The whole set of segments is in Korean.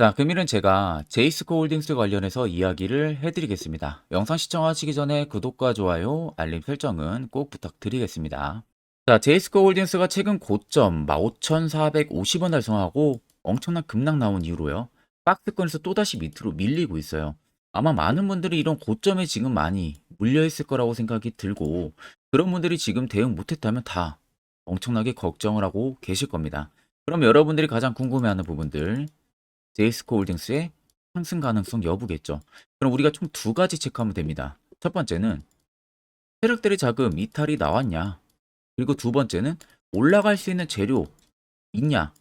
자, 금일은 제가 제이스코 홀딩스 관련해서 이야기를 해드리겠습니다. 영상 시청하시기 전에 구독과 좋아요, 알림 설정은 꼭 부탁드리겠습니다. 자, 제이스코 홀딩스가 최근 고점 5,450원 달성하고 엄청난 급락 나온 이후로요. 박스권에서 또다시 밑으로 밀리고 있어요. 아마 많은 분들이 이런 고점에 지금 많이 물려있을 거라고 생각이 들고 그런 분들이 지금 대응 못했다면 다 엄청나게 걱정을 하고 계실 겁니다. 그럼 여러분들이 가장 궁금해하는 부분들 제이스코 홀딩스의 상승 가능성 여부겠죠. 그럼 우리가 총 두 가지 체크하면 됩니다. 첫 번째는 세력들의 자금 이탈이 나왔냐. 그리고 두 번째는 올라갈 수 있는 재료 있냐.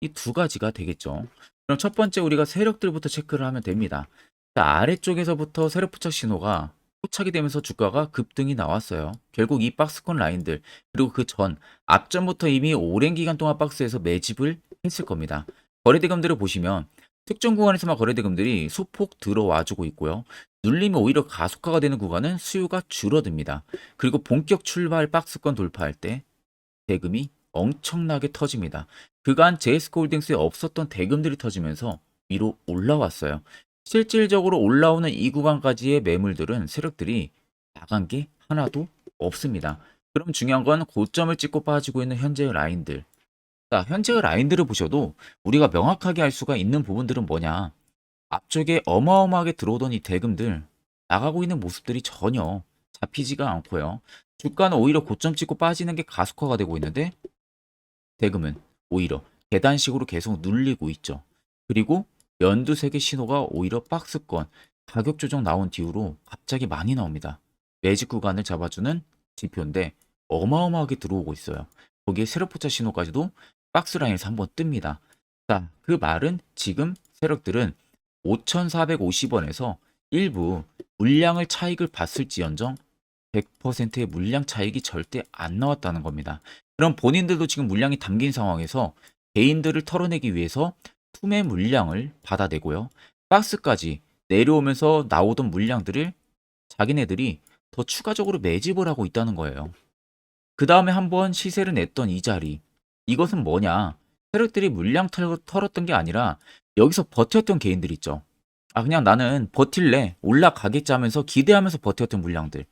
이 두 가지가 되겠죠. 그럼 첫 번째 우리가 세력들부터 체크를 하면 됩니다. 자, 아래쪽에서부터 세력 포착 신호가 포착이 되면서 주가가 급등이 나왔어요. 결국 이 박스권 라인들 그리고 그 전 앞전부터 이미 오랜 기간 동안 박스에서 매집을 했을 겁니다. 거래대금들을 보시면 특정 구간에서만 거래대금들이 소폭 들어와주고 있고요. 눌림이 오히려 가속화가 되는 구간은 수요가 줄어듭니다. 그리고 본격 출발 박스권 돌파할 때 대금이 엄청나게 터집니다. 그간 제이스코홀딩스에 없었던 대금들이 터지면서 위로 올라왔어요. 실질적으로 올라오는 이 구간까지의 매물들은 세력들이 나간 게 하나도 없습니다. 그럼 중요한 건 고점을 찍고 빠지고 있는 현재의 라인들. 자, 현재의 라인들을 보셔도 우리가 명확하게 알 수가 있는 부분들은 뭐냐. 앞쪽에 어마어마하게 들어오던 이 대금들 나가고 있는 모습들이 전혀 잡히지가 않고요. 주가는 오히려 고점 찍고 빠지는 게 가속화가 되고 있는데 대금은 오히려 계단식으로 계속 눌리고 있죠. 그리고 연두색의 신호가 오히려 박스권 가격 조정 나온 뒤로 갑자기 많이 나옵니다. 매직 구간을 잡아주는 지표인데 어마어마하게 들어오고 있어요. 거기에 세력포차 신호까지도 박스 라인에서 한번 뜹니다. 자, 그 말은 지금 세력들은 5,450원에서 일부 물량을 차익을 봤을지언정 100%의 물량 차익이 절대 안 나왔다는 겁니다. 그럼 본인들도 지금 물량이 담긴 상황에서 개인들을 털어내기 위해서 투매 물량을 받아내고요. 박스까지 내려오면서 나오던 물량들을 자기네들이 더 추가적으로 매집을 하고 있다는 거예요. 그 다음에 한번 시세를 냈던 이 자리. 이것은 뭐냐? 세력들이 물량 털, 털었던 게 아니라 여기서 버텼던 개인들 있죠. 아, 그냥 나는 버틸래. 올라가겠지 하면서 기대하면서 버텼던 물량들.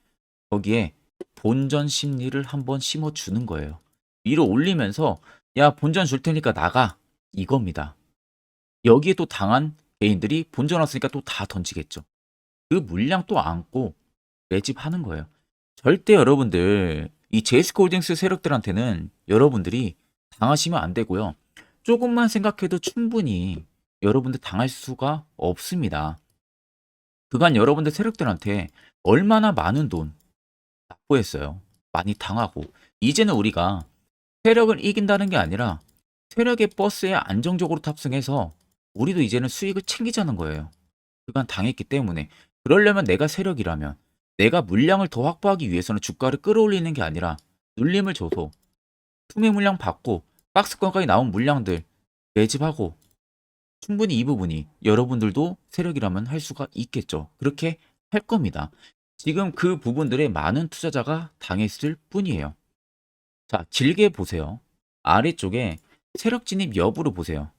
거기에 본전 심리를 한번 심어주는 거예요. 위로 올리면서 야, 본전 줄 테니까 나가. 이겁니다. 여기에 또 당한 개인들이 본전 왔으니까 또 다 던지겠죠. 그 물량 또 안고 매집하는 거예요. 절대 여러분들 이 제이스코 홀딩스 세력들한테는 여러분들이 당하시면 안 되고요. 조금만 생각해도 충분히 여러분들 당할 수가 없습니다. 그간 여러분들 세력들한테 얼마나 많은 돈 납부했어요. 많이 당하고 이제는 우리가 세력을 이긴다는 게 아니라 세력의 버스에 안정적으로 탑승해서 우리도 이제는 수익을 챙기자는 거예요. 그간 당했기 때문에 그러려면 내가 세력이라면 내가 물량을 더 확보하기 위해서는 주가를 끌어올리는 게 아니라 눌림을 줘서 투매 물량 받고 박스권까지 나온 물량들 매집하고 충분히 이 부분이 여러분들도 세력이라면 할 수가 있겠죠. 그렇게 할 겁니다. 지금 그 부분들에 많은 투자자가 당했을 뿐이에요. 자, 질게 보세요. 아래쪽에 세력 진입 여부를 보세요.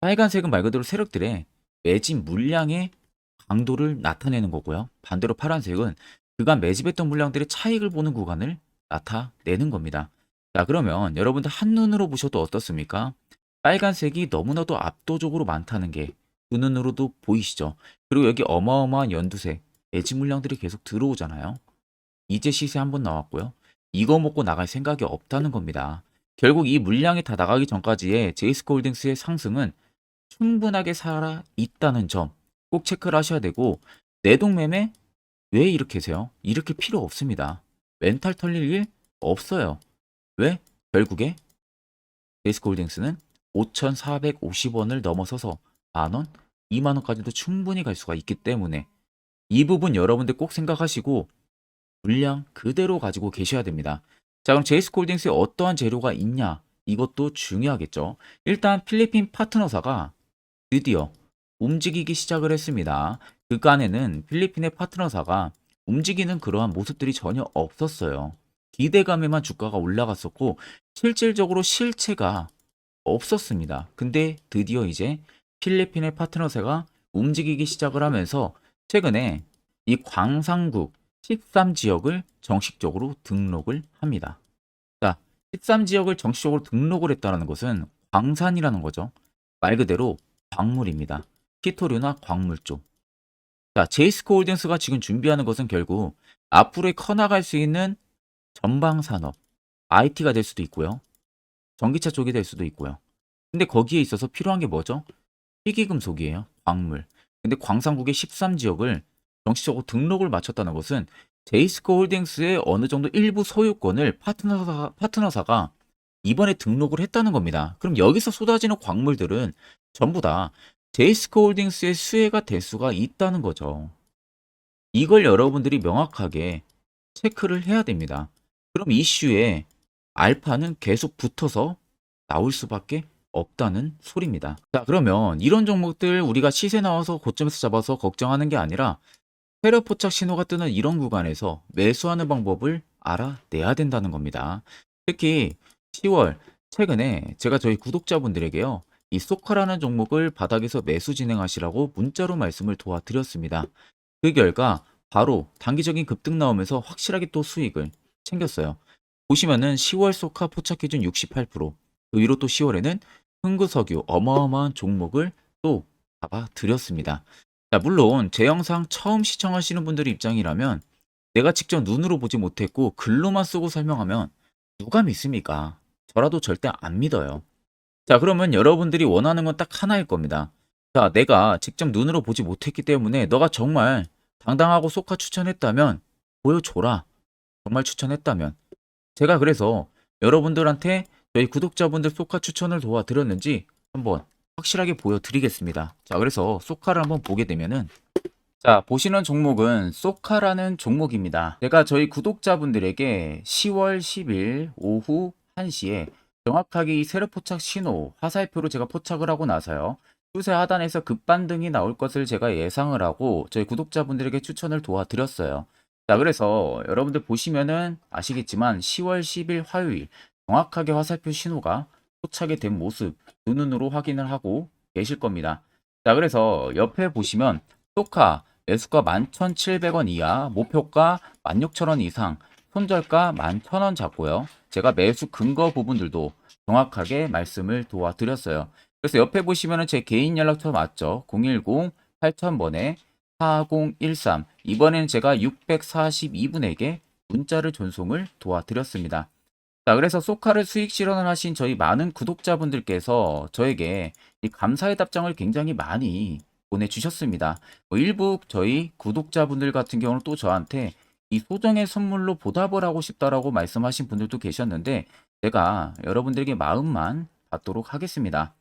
빨간색은 말 그대로 세력들의 매집 물량의 강도를 나타내는 거고요. 반대로 파란색은 그간 매집했던 물량들의 차익을 보는 구간을 나타내는 겁니다. 자, 그러면 여러분들 한눈으로 보셔도 어떻습니까? 빨간색이 너무나도 압도적으로 많다는 게 두 눈으로도 보이시죠? 그리고 여기 어마어마한 연두색 매집 물량들이 계속 들어오잖아요. 이제 시세 한번 나왔고요. 이거 먹고 나갈 생각이 없다는 겁니다. 결국 이 물량이 다 나가기 전까지의 제이스코 홀딩스의 상승은 충분하게 살아 있다는 점 꼭 체크를 하셔야 되고 내동매매 왜 이렇게 세요? 이렇게 필요 없습니다. 멘탈 털릴 일 없어요. 왜? 결국에 제이스코 홀딩스는 5,450원을 넘어서서 만원, 2만원까지도 충분히 갈 수가 있기 때문에 이 부분 여러분들 꼭 생각하시고 물량 그대로 가지고 계셔야 됩니다. 자, 그럼 제이스코 홀딩스에 어떠한 재료가 있냐? 이것도 중요하겠죠. 일단 필리핀 파트너사가 드디어 움직이기 시작을 했습니다. 그간에는 필리핀의 파트너사가 움직이는 그러한 모습들이 전혀 없었어요. 기대감에만 주가가 올라갔었고 실질적으로 실체가 없었습니다. 근데 드디어 이제 필리핀의 파트너세가 움직이기 시작을 하면서 최근에 이 광산국 13지역을 정식적으로 등록을 합니다. 자, 13지역을 정식적으로 등록을 했다는 것은 광산이라는 거죠. 말 그대로 광물입니다. 피토류나 광물 쪽. 자, 제이스코 홀딩스가 지금 준비하는 것은 결국 앞으로 커나갈 수 있는 전방 산업, IT가 될 수도 있고요. 전기차 쪽이 될 수도 있고요. 근데 거기에 있어서 필요한 게 뭐죠? 희귀금속이에요. 광물. 근데 광산국의 13지역을 정식적으로 등록을 마쳤다는 것은 제이스코 홀딩스의 어느 정도 일부 소유권을 파트너사, 파트너사가 이번에 등록을 했다는 겁니다. 그럼 여기서 쏟아지는 광물들은 전부 다 제이스코 홀딩스의 수혜가 될 수가 있다는 거죠. 이걸 여러분들이 명확하게 체크를 해야 됩니다. 그럼 이슈에 알파는 계속 붙어서 나올 수밖에 없다는 소리입니다. 자, 그러면 이런 종목들 우리가 시세 나와서 고점에서 잡아서 걱정하는 게 아니라 테러 포착 신호가 뜨는 이런 구간에서 매수하는 방법을 알아내야 된다는 겁니다. 특히 10월 최근에 제가 저희 구독자분들에게요. 이 소카라는 종목을 바닥에서 매수 진행하시라고 문자로 말씀을 도와드렸습니다. 그 결과 바로 단기적인 급등 나오면서 확실하게 또 수익을 챙겼어요. 보시면은 10월 소카 포착 기준 68%, 그 위로 또 10월에는 흥구석유 어마어마한 종목을 또 잡아 드렸습니다. 자, 물론 제 영상 처음 시청하시는 분들의 입장이라면 내가 직접 눈으로 보지 못했고 글로만 쓰고 설명하면 누가 믿습니까? 저라도 절대 안 믿어요. 자, 그러면 여러분들이 원하는 건 딱 하나일 겁니다. 자, 내가 직접 눈으로 보지 못했기 때문에 너가 정말 당당하고 소카 추천했다면 보여줘라. 정말 추천했다면. 제가 그래서 여러분들한테 저희 구독자분들 소카 추천을 도와드렸는지 한번 확실하게 보여드리겠습니다. 자, 그래서 소카를 한번 보게 되면은 자, 보시는 종목은 소카라는 종목입니다. 제가 저희 구독자분들에게 10월 10일 오후 1시에 정확하게 이 세로 포착 신호 화살표로 제가 포착을 하고 나서요. 추세 하단에서 급반등이 나올 것을 제가 예상을 하고 저희 구독자분들에게 추천을 도와드렸어요. 자, 그래서 여러분들 보시면은 아시겠지만 10월 10일 화요일 정확하게 화살표 신호가 포착이 된 모습 두 눈으로 확인을 하고 계실 겁니다. 자, 그래서 옆에 보시면 소카 매수가 11,700원 이하, 목표가 16,000원 이상, 손절가 11,000원 잡고요. 제가 매수 근거 부분들도 정확하게 말씀을 도와드렸어요. 그래서 옆에 보시면은 제 개인 연락처 맞죠? 010 8000번에 4013 이번에는 제가 642분에게 문자를 전송을 도와드렸습니다. 자, 그래서 소카를 수익 실현을 하신 저희 많은 구독자분들께서 저에게 이 감사의 답장을 굉장히 많이 보내주셨습니다. 뭐 일부 저희 구독자분들 같은 경우는 또 저한테 이 소정의 선물로 보답을 하고 싶다라고 말씀하신 분들도 계셨는데 제가 여러분들에게 마음만 받도록 하겠습니다.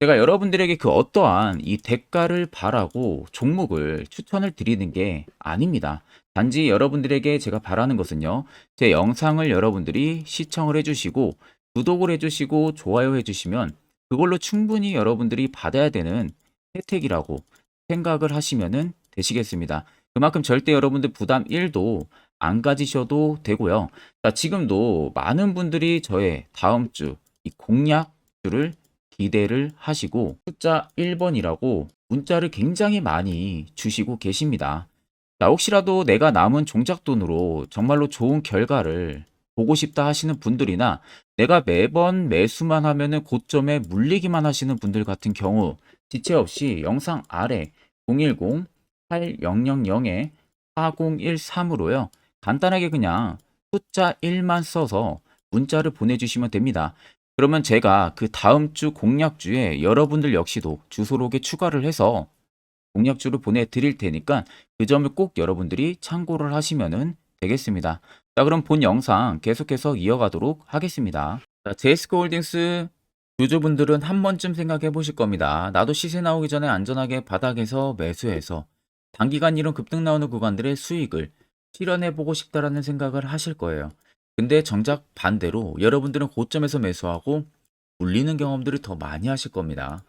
제가 여러분들에게 그 어떠한 이 대가를 바라고 종목을 추천을 드리는 게 아닙니다. 단지 여러분들에게 제가 바라는 것은요. 제 영상을 여러분들이 시청을 해주시고 구독을 해주시고 좋아요 해주시면 그걸로 충분히 여러분들이 받아야 되는 혜택이라고 생각을 하시면 되시겠습니다. 그만큼 절대 여러분들 부담 1도 안 가지셔도 되고요. 자, 지금도 많은 분들이 저의 다음 주 이 공약주를 기대를 하시고 숫자 1번이라고 문자를 굉장히 많이 주시고 계십니다. 자, 혹시라도 내가 남은 종작 돈으로 정말로 좋은 결과를 보고 싶다 하시는 분들이나 내가 매번 매수만 하면은 고점에 물리기만 하시는 분들 같은 경우 지체 없이 영상 아래 010 8000에 4013으로요. 간단하게 그냥 숫자 1만 써서 문자를 보내주시면 됩니다. 그러면 제가 그 다음 주 공약주에 여러분들 역시도 주소록에 추가를 해서 공약주를 보내드릴 테니까 그 점을 꼭 여러분들이 참고를 하시면 되겠습니다. 자, 그럼 본 영상 계속해서 이어가도록 하겠습니다. 자, 제이스코 홀딩스 유저분들은 한 번쯤 생각해 보실 겁니다. 나도 시세 나오기 전에 안전하게 바닥에서 매수해서 단기간 이런 급등 나오는 구간들의 수익을 실현해 보고 싶다라는 생각을 하실 거예요. 근데 정작 반대로 여러분들은 고점에서 매수하고 물리는 경험들을 더 많이 하실 겁니다.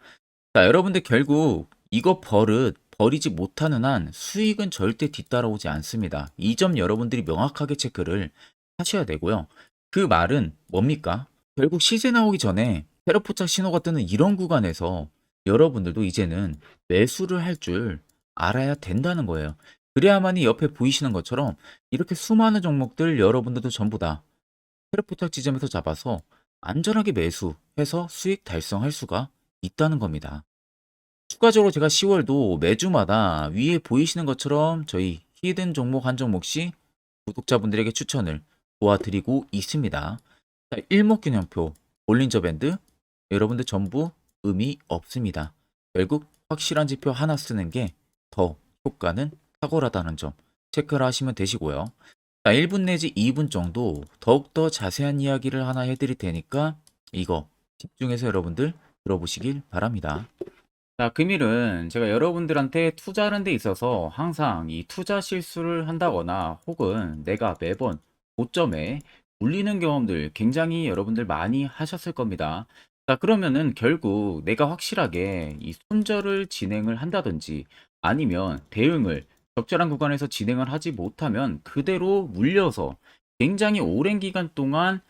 자, 여러분들 결국 이거 버릇 버리지 못하는 한 수익은 절대 뒤따라오지 않습니다. 이 점 여러분들이 명확하게 체크를 하셔야 되고요. 그 말은 뭡니까? 결국 시세 나오기 전에 테러포착 신호가 뜨는 이런 구간에서 여러분들도 이제는 매수를 할 줄 알아야 된다는 거예요. 그래야만이 옆에 보이시는 것처럼 이렇게 수많은 종목들 여러분들도 전부 다 테레포탁 지점에서 잡아서 안전하게 매수해서 수익 달성할 수가 있다는 겁니다. 추가적으로 제가 10월도 매주마다 위에 보이시는 것처럼 저희 히든 종목 한 종목씩 구독자분들에게 추천을 도와드리고 있습니다. 자, 일목균형표, 볼린저 밴드 여러분들 전부 의미 없습니다. 결국 확실한 지표 하나 쓰는 게 더 효과는 탁월하다는 점 체크를 하시면 되시고요. 자, 1분 내지 2분 정도 더욱더 자세한 이야기를 하나 해드릴 테니까 이거 집중해서 여러분들 들어보시길 바랍니다. 자, 금일은 제가 여러분들한테 투자하는 데 있어서 항상 이 투자 실수를 한다거나 혹은 내가 매번 고점에 물리는 경험들 굉장히 여러분들 많이 하셨을 겁니다. 자, 그러면은 결국 내가 확실하게 이 손절을 진행을 한다든지 아니면 대응을 적절한 구간에서 진행을 하지 못하면 그대로 물려서 굉장히 오랜 기간 동안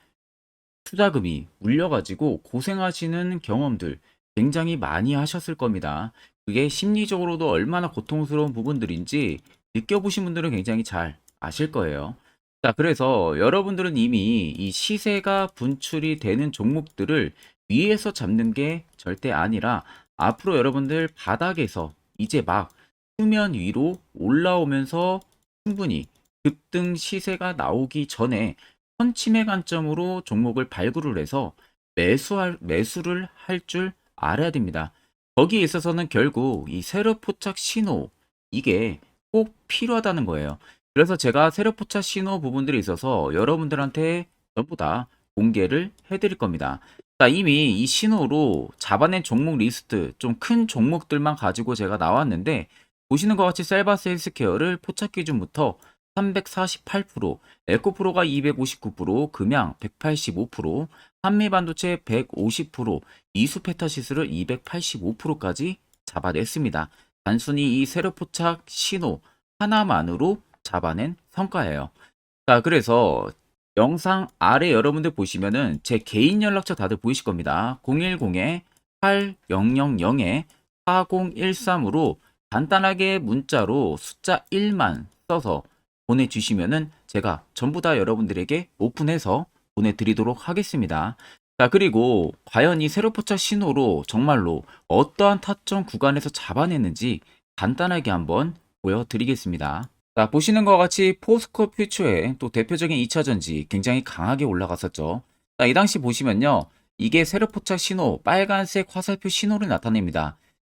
투자금이 물려가지고 고생하시는 경험들 굉장히 많이 하셨을 겁니다. 그게 심리적으로도 얼마나 고통스러운 부분들인지 느껴보신 분들은 굉장히 잘 아실 거예요. 자, 그래서 여러분들은 이미 이 시세가 분출이 되는 종목들을 위에서 잡는 게 절대 아니라 앞으로 여러분들 바닥에서 이제 막 수면 위로 올라오면서 충분히 급등 시세가 나오기 전에 선침의 관점으로 종목을 발굴을 해서 매수할, 매수를 할 줄 알아야 됩니다. 거기에 있어서는 결국 이 세력 포착 신호 이게 꼭 필요하다는 거예요. 그래서 제가 세력 포착 신호 부분들이 있어서 여러분들한테 전부 다 공개를 해드릴 겁니다. 자, 이미 이 신호로 잡아낸 종목 리스트 좀 큰 종목들만 가지고 제가 나왔는데 보시는 것 같이 셀바스 헬스케어를 포착 기준부터 348%, 에코프로가 259%, 금양 185%, 한미반도체 150%, 이수페타시스를 285%까지 잡아냈습니다. 단순히 이 세력 포착 신호 하나만으로 잡아낸 성과예요. 자, 그래서 영상 아래 여러분들 보시면은 제 개인 연락처 다들 보이실 겁니다. 010-8000-4013으로 간단하게 문자로 숫자 1만 써서 보내주시면은 제가 전부 다 여러분들에게 오픈해서 보내드리도록 하겠습니다. 자, 그리고 과연 이 세로포착 신호로 정말로 어떠한 타점 구간에서 잡아냈는지 간단하게 한번 보여드리겠습니다. 자, 보시는 것 같이 포스코 퓨처의 또 대표적인 2차전지 굉장히 강하게 올라갔었죠. 자, 이 당시 보시면요. 이게 세로포착 신호, 빨간색 화살표 신호를 나타냅니다.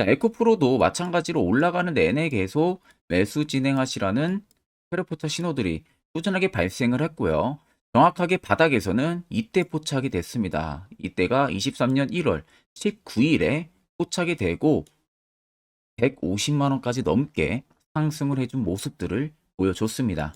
자, 에코프로도 마찬가지로 올라가는 내내 계속 매수 진행하시라는 페르포타 신호들이 꾸준하게 발생을 했고요. 정확하게 바닥에서는 이때 포착이 됐습니다. 이때가 23년 1월 19일에 포착이 되고 150만 원까지 넘게 상승을 해준 모습들을 보여줬습니다.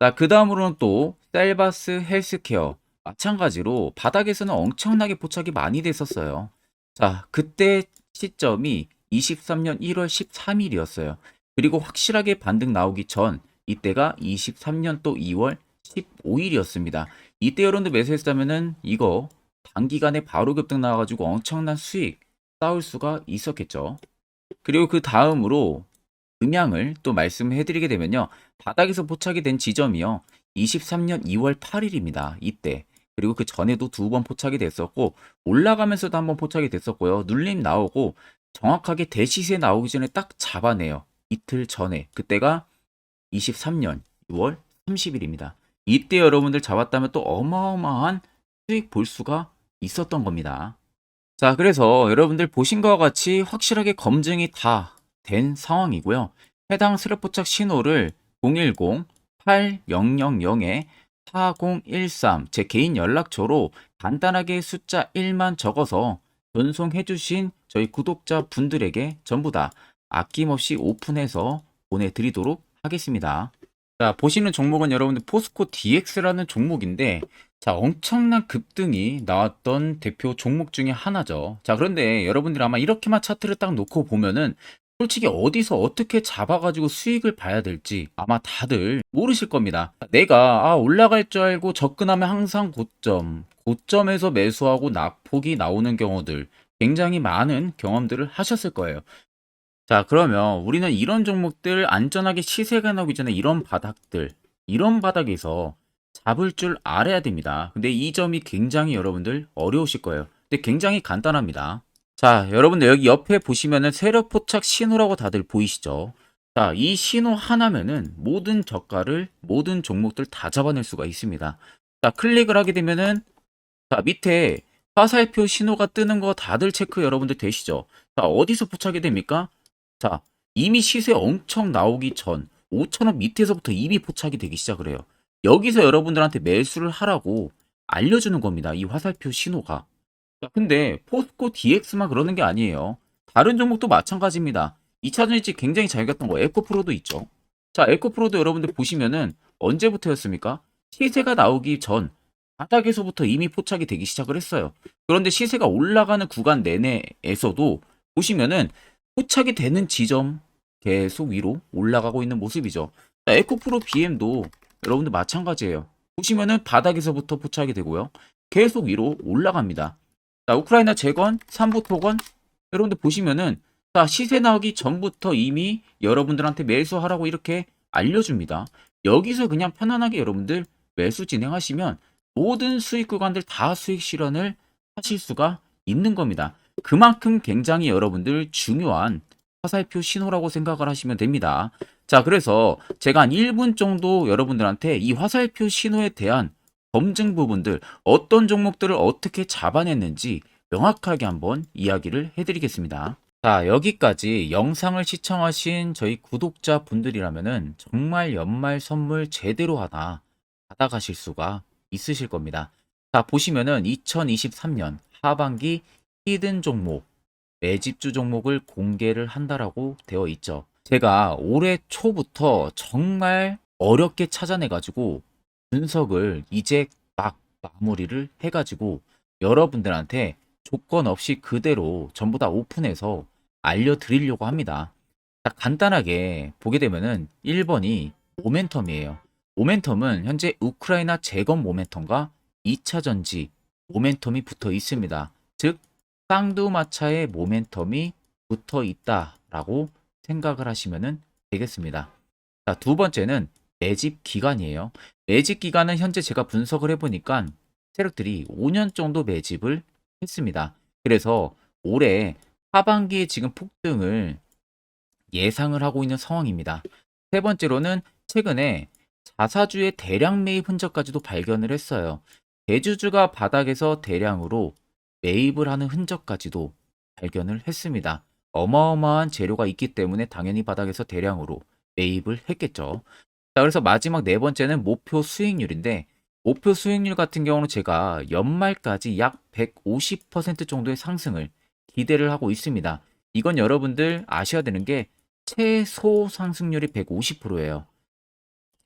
자, 그 다음으로는 또 셀바스 헬스케어 마찬가지로 바닥에서는 엄청나게 포착이 많이 됐었어요. 자, 그때 시점이 23년 1월 13일이었어요. 그리고 확실하게 반등 나오기 전 이때가 23년 또 2월 15일이었습니다. 이때 여러분들 매수했다면은 이거 단기간에 바로 급등 나와가지고 엄청난 수익 쌓을 수가 있었겠죠. 그리고 그 다음으로 음향을 또 말씀해 드리게 되면요. 바닥에서 포착이 된 지점이요. 23년 2월 8일입니다. 이때. 그리고 그 전에도 두 번 포착이 됐었고 올라가면서도 한 번 포착이 됐었고요. 눌림 나오고 정확하게 대시세 나오기 전에 딱 잡아내요. 이틀 전에. 그때가 23년 6월 30일입니다. 이때 여러분들 잡았다면 또 어마어마한 수익 볼 수가 있었던 겁니다. 자, 그래서 여러분들 보신 것과 같이 확실하게 검증이 다 된 상황이고요. 해당 스레포착 신호를 010-8000-4013 제 개인 연락처로 간단하게 숫자 1만 적어서 전송해주신 저희 구독자 분들에게 전부 다 아낌없이 오픈해서 보내드리도록 하겠습니다. 자, 보시는 종목은 여러분들 포스코 DX라는 종목인데, 자, 엄청난 급등이 나왔던 대표 종목 중에 하나죠. 자, 그런데 여러분들이 아마 이렇게만 차트를 딱 놓고 보면은 솔직히 어디서 어떻게 잡아가지고 수익을 봐야 될지 아마 다들 모르실 겁니다. 내가 아, 올라갈 줄 알고 접근하면 항상 고점, 고점에서 매수하고 낙폭이 나오는 경우들 굉장히 많은 경험들을 하셨을 거예요. 자, 그러면 우리는 이런 종목들 안전하게 시세가 나오기 전에 이런 바닥들, 이런 바닥에서 잡을 줄 알아야 됩니다. 근데 이 점이 굉장히 여러분들 어려우실 거예요. 근데 굉장히 간단합니다. 자, 여러분들 여기 옆에 보시면은 세력 포착 신호라고 다들 보이시죠? 자, 이 신호 하나면은 모든 저가를 모든 종목들 다 잡아낼 수가 있습니다. 자, 클릭을 하게 되면은 자, 밑에 화살표 신호가 뜨는 거 다들 체크 여러분들 되시죠? 자, 어디서 포착이 됩니까? 자, 이미 시세 엄청 나오기 전 5천원 밑에서부터 이미 포착이 되기 시작을 해요. 여기서 여러분들한테 매수를 하라고 알려주는 겁니다. 이 화살표 신호가. 자, 근데 포스코 DX만 그러는 게 아니에요. 다른 종목도 마찬가지입니다. 2차전지 굉장히 잘 갔던 거 에코프로도 있죠. 자, 에코프로도 여러분들 보시면은 언제부터였습니까? 시세가 나오기 전 바닥에서부터 이미 포착이 되기 시작을 했어요. 그런데 시세가 올라가는 구간 내내에서도 보시면은 포착이 되는 지점 계속 위로 올라가고 있는 모습이죠. 자, 에코프로 BM도 여러분들 마찬가지예요. 보시면은 바닥에서부터 포착이 되고요. 계속 위로 올라갑니다. 자, 우크라이나 재건, 삼부 토건 여러분들 보시면은 자, 시세 나오기 전부터 이미 여러분들한테 매수하라고 이렇게 알려줍니다. 여기서 그냥 편안하게 여러분들 매수 진행하시면 모든 수익 구간들 다 수익 실현을 하실 수가 있는 겁니다. 그만큼 굉장히 여러분들 중요한 화살표 신호라고 생각을 하시면 됩니다. 자, 그래서 제가 한 1분 정도 여러분들한테 이 화살표 신호에 대한 검증 부분들, 어떤 종목들을 어떻게 잡아냈는지 명확하게 한번 이야기를 해드리겠습니다. 자, 여기까지 영상을 시청하신 저희 구독자 분들이라면은 정말 연말 선물 제대로 하나 받아가실 수가 있으실 겁니다. 자, 보시면은 2023년 하반기 히든 종목, 매집주 종목을 공개를 한다라고 되어 있죠. 제가 올해 초부터 정말 어렵게 찾아내가지고 분석을 이제 막 마무리를 해가지고 여러분들한테 조건 없이 그대로 전부 다 오픈해서 알려드리려고 합니다. 자, 간단하게 보게 되면은 1번이 모멘텀이에요. 모멘텀은 현재 우크라이나 재건 모멘텀과 2차 전지 모멘텀이 붙어 있습니다. 즉 쌍두마차의 모멘텀이 붙어 있다라고 생각을 하시면 되겠습니다. 자, 두 번째는 매집 기간이에요. 매집 기간은 현재 제가 분석을 해보니까 세력들이 5년 정도 매집을 했습니다. 그래서 올해 하반기에 지금 폭등을 예상을 하고 있는 상황입니다. 세 번째로는 최근에 자사주의 대량 매입 흔적까지도 발견을 했어요. 대주주가 바닥에서 대량으로 매입을 하는 흔적까지도 발견을 했습니다. 어마어마한 재료가 있기 때문에 당연히 바닥에서 대량으로 매입을 했겠죠. 자, 그래서 마지막 네 번째는 목표 수익률인데 목표 수익률 같은 경우는 제가 연말까지 약 150% 정도의 상승을 기대를 하고 있습니다. 이건 여러분들 아셔야 되는 게 최소 상승률이 150%예요.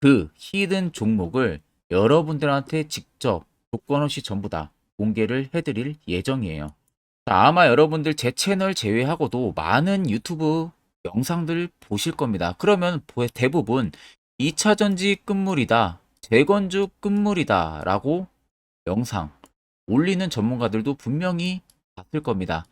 그 히든 종목을 여러분들한테 직접 조건 없이 전부 다 공개를 해드릴 예정이에요. 자, 아마 여러분들 제 채널 제외하고도 많은 유튜브 영상들 보실 겁니다. 그러면 대부분 2차 전지 끝물이다, 재건주 끝물이다 라고 영상 올리는 전문가들도 분명히 봤을 겁니다.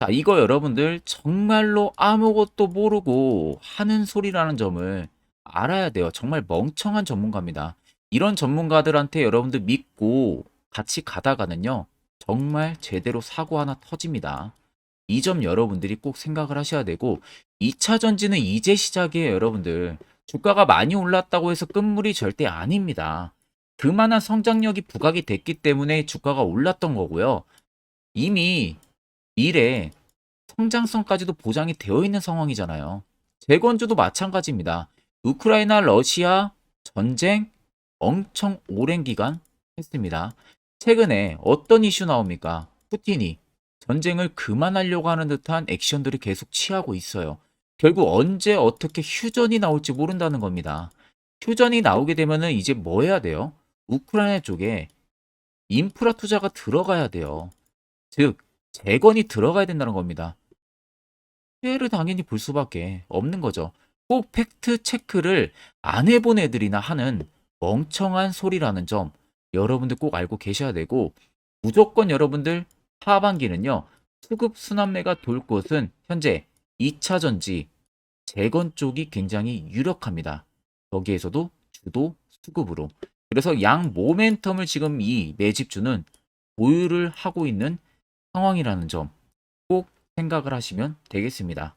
자, 이거 여러분들 정말로 아무것도 모르고 하는 소리라는 점을 알아야 돼요. 정말 멍청한 전문가입니다. 이런 전문가들한테 여러분들 믿고 같이 가다가는요, 정말 제대로 사고 하나 터집니다. 이 점 여러분들이 꼭 생각을 하셔야 되고 2차 전지는 이제 시작이에요, 여러분들. 주가가 많이 올랐다고 해서 끝물이 절대 아닙니다. 그만한 성장력이 부각이 됐기 때문에 주가가 올랐던 거고요. 이미 미래 성장성까지도 보장이 되어 있는 상황이잖아요. 재건주도 마찬가지입니다. 우크라이나 러시아 전쟁 엄청 오랜 기간 했습니다. 최근에 어떤 이슈 나옵니까? 푸틴이 전쟁을 그만하려고 하는 듯한 액션들을 계속 취하고 있어요. 결국 언제 어떻게 휴전이 나올지 모른다는 겁니다. 휴전이 나오게 되면은 이제 뭐 해야 돼요? 우크라이나 쪽에 인프라 투자가 들어가야 돼요. 즉, 재건이 들어가야 된다는 겁니다. 피해를 당연히 볼 수밖에 없는 거죠. 꼭 팩트 체크를 안 해본 애들이나 하는 멍청한 소리라는 점 여러분들 꼭 알고 계셔야 되고 무조건 여러분들 하반기는요 수급 순환매가 돌 곳은 현재 2차 전지 재건 쪽이 굉장히 유력합니다. 거기에서도 주도 수급으로 그래서 양 모멘텀을 지금 이 매집주는 보유를 하고 있는 상황이라는 점 꼭 생각을 하시면 되겠습니다.